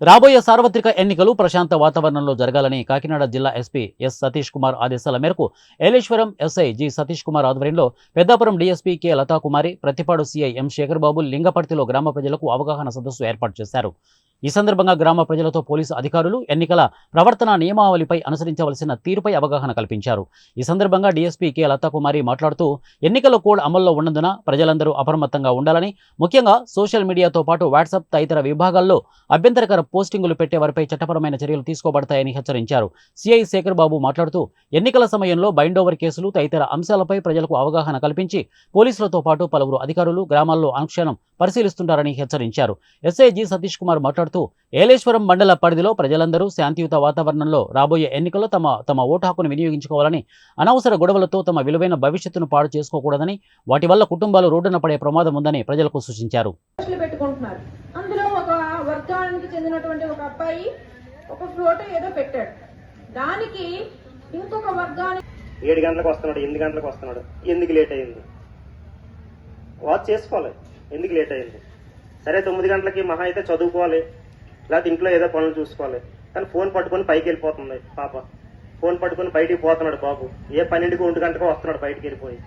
రాబోయే సార్వత్రిక ఎన్నికలు ప్రశాంత వాతావరణంలో జరగాలని కాకినాడ జిల్లా ఎస్పీ ఎస్ సతీష్ కుమార్ ఆదేశాల మేరకు ఏలేశ్వరం ఎస్ఐ జి సతీష్ కుమార్ ఆధ్వర్యంలో Peddapuram DSP K Lathakumari Prathipadu CI M Shekharbabu లింగపర్తిలో గ్రామ ప్రజలకు అవగాహన సదస్సు ఏర్పాటు చేశారు. ఈ సందర్భంగా గ్రామ ప్రజలతో పోలీసు అధికారులు ఎన్నికల ప్రవర్తన నియమావళిపై అనుసరించవలసిన తీరుపై అవగాహన కల్పించారు. ఈ సందర్భంగా డీఎస్పీ కె. లతాకుమారి మాట్లాడుతూ ఎన్నికల కోడ్ అమల్లో ఉన్నందున ప్రజలందరూ అప్రమత్తంగా ఉండాలని ముఖ్యంగా సోషల్ మీడియాతో పాటు వాట్సాప్ తదితర విభాగాల్లో అభ్యంతరకర పోస్టింగులు పెట్టే వారిపై చట్టపరమైన చర్యలు తీసుకోబడతాయని హెచ్చరించారు. సిఐ శేఖర్ బాబు మాట్లాడుతూ ఎన్నికల సమయంలో బైండ్ ఓవర్ కేసులు తదితర అంశాలపై ప్రజలకు అవగాహన కల్పించి పోలీసులతో పాటు పలువురు అధికారులు గ్రామాల్లో అనుక్షణం పరిశీలిస్తుంటారని హెచ్చరించారు. ఎస్ఐజి సతీష్ కుమార్ మాట్లాడుతూ ఏలేశ్వరం మండల పరిధిలో ప్రజలందరూ శాంతియుత వాతావరణంలో రాబోయే ఎన్నికల్లో తమ తమ ఓటు హక్కును వినియోగించుకోవాలని అనవసర గొడవలతో తమ విలువైన భవిష్యత్తును పాడు చేసుకోకూడదని వాటి వల్ల కుటుంబాలు రోడ్డున పడే ప్రమాదం ఉందని ప్రజలకు సూచించారు. పోస్టులు పెట్టుకుంటున్నారు. అందులో ఒక వర్గానికి చెందినటువంటి ఒక అబ్బాయి ఒక ఫోటో ఏదో పెట్టాడు. దానికి ఇంకొక వర్గానికి ఏడు గంటలకు వస్తున్నాడు ఎనిమిది గంటలకు వస్తున్నాడు. ఎందుకు లేట్ అయింది? వాచ్ చేసుకోవాలి. ఎందుకు లేట్ అయింది? సరే తొమ్మిది గంటలకి మహా అయితే చదువుకోవాలి. లేకపోతే ఇంట్లో ఏదో పనులు చూసుకోవాలి. కానీ ఫోన్ పట్టుకొని పైకి వెళ్ళిపోతుంది పాప. ఫోన్ పట్టుకొని బయటికి పోతున్నాడు బాబు. ఏ పన్నెండుకి ఒంటి గంటకు వస్తున్నాడు బయటికి వెళ్ళిపోయి.